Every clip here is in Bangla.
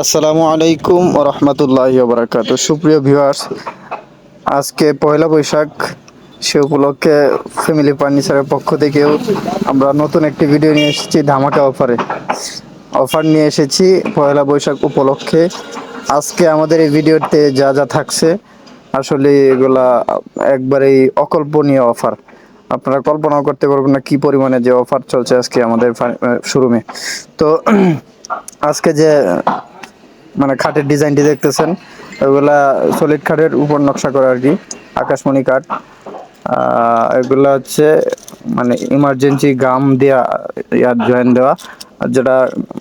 আসসালামু আলাইকুম রহমতুল্লাহ বারাকাত সুপ্রিয় ভিউয়ার্স, আজকে পয়লা বৈশাখ, সে উপলক্ষে ফ্যামিলি ফার্নিচারের পক্ষ থেকেও আমরা নতুন একটি ভিডিও নিয়ে এসেছি ধামাকা অফারে। অফার নিয়ে এসেছি পয়লা বৈশাখ উপলক্ষে। আজকে আমাদের এই ভিডিওতে যা যা থাকছে, আসলে এগুলা একবারেই অকল্পনীয় অফার। আপনারা কল্পনাও করতে পারবেন না কি পরিমাণে যে অফার চলছে আজকে আমাদের শোরুমে। তো, আজকে যে মানে খাটের ডিজাইনটি দেখতেছেন ওগুলা সলিড খাটের উপর নকশা করা আর কি, আকাশমণি কাঠ এগুলা হচ্ছে মানে ইমার্জেন্সি গাম দেওয়া ইয়ার জয়েন দেওয়া যেটা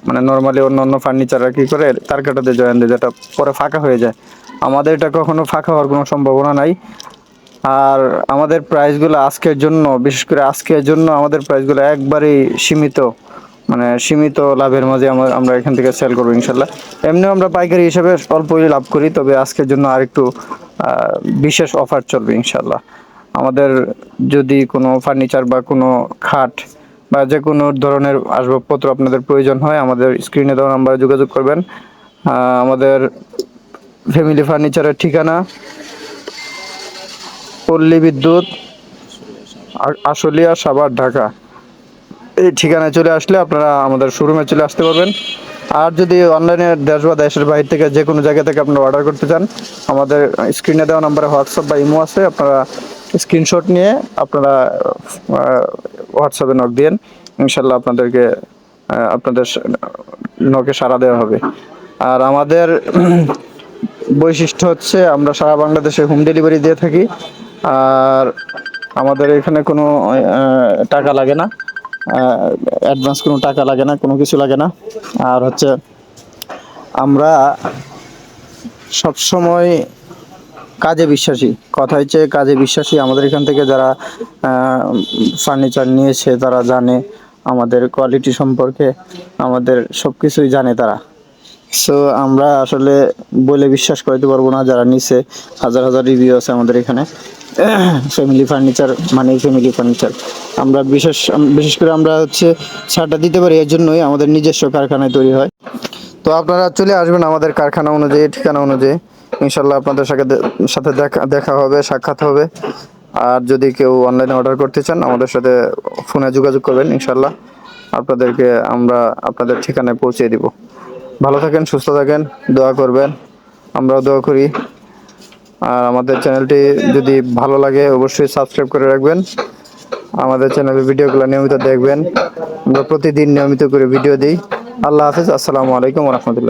মানে নর্মালি অন্য অন্য ফার্নিচাররা কি করে, তার কাটাতে জয়েন দেয়, যেটা পরে ফাঁকা হয়ে যায়। আমাদের এটা কখনো ফাঁকা হওয়ার কোনো সম্ভাবনা নাই। আর আমাদের প্রাইসগুলো আজকের জন্য, বিশেষ করে আজকের জন্য আমাদের প্রাইসগুলো একবারেই সীমিত। মানে সীমিত লাভের মাঝে আমরা আমরা এখান থেকে সেল করব ইনশাল্লাহ। এমনিও আমরা পাইকারি হিসেবে অল্পই লাভ করি তবে আজকের জন্য আরেকটু আহ, বিশেষ অফার চলবে ইনশাল্লাহ। আমাদের যদি কোনো ফার্নিচার বা কোনো খাট বা যে কোনো ধরনের আসবাবপত্র আপনাদের প্রয়োজন হয় আমাদের স্ক্রিনে দেওয়া নাম্বারে যোগাযোগ করবেন। আমাদের ফ্যামিলি ফার্নিচারের ঠিকানা পল্লী বিদ্যুৎ আশুলিয়া সাভার ঢাকা। এই ঠিকানায় চলে আসলে আপনারা আমাদের শোরুমে চলে আসতে পারবেন। আর যদি অনলাইনে দেশ বা দেশের বাইরে থেকে যে কোনো জায়গা থেকে আপনারা অর্ডার করতে চান, আমাদের স্ক্রিনে দেওয়া নাম্বারে হোয়াটসঅ্যাপ বা ইমো আছে, আপনারা স্ক্রিনশট নিয়ে আপনারা হোয়াটসঅ্যাপে নক দিন ইনশাল্লাহ আপনাদেরকে আপনাদের নকে সাড়া দেওয়া হবে। আর আমাদের বৈশিষ্ট্য হচ্ছে আমরা সারা বাংলাদেশে হোম ডেলিভারি দিয়ে থাকি। আর আমাদের এখানে কোনো টাকা লাগে না। অ্যাডভান্স কোনো টাকা লাগে না, কোনো কিছু লাগে না। আর হচ্ছে আমরা সব সময় কাজে বিশ্বাসী। কথা হচ্ছে কাজে বিশ্বাসী আমাদের এখান থেকে যারা ফার্নিচার নিয়েছে তারা জানে আমাদের কোয়ালিটি সম্পর্কে, আমাদের সব কিছুই জানে তারা। সো আমরা আসলে বলে বিশ্বাস করতে পারব না, যারা নিছে, হাজার হাজার রিভিউ আছে আমাদের এখানে। ফ্যামিলি ফার্নিচার মানে ফ্যামিলি ফার্নিচার আমরা বিশেষ বিশেষ করে আমরা হচ্ছে ছাড়টা দিতে পারি, এর জন্যই আমাদের নিজস্ব কারখানায় তৈরি হয়। তো আপনারা চলে আসবেন আমাদের কারখানা অনুযায়ী, ঠিকানা অনুযায়ী। ইনশাল্লাহ আপনাদের সাথে সাথে দেখা দেখা হবে, সাক্ষাৎ হবে। আর যদি কেউ অনলাইনে অর্ডার করতে চান, আমাদের সাথে ফোনে যোগাযোগ করবেন ইনশাল্লাহ আপনাদেরকে আমরা আপনাদের ঠিকানায় পৌঁছে দিব। ভালো থাকেন, সুস্থ থাকেন, দোয়া করবেন। আমরাও দোয়া করি। আর আমাদের চ্যানেলটি যদি ভালো লাগে, অবশ্যই সাবস্ক্রাইব করে রাখবেন। আমাদের চ্যানেলের ভিডিওগুলো নিয়মিত দেখবেন। আমরা প্রতিদিন নিয়মিত করে ভিডিও দিই। আল্লাহ হাফিজ। আসসালামু আলাইকুম রহমতুল্লাহ।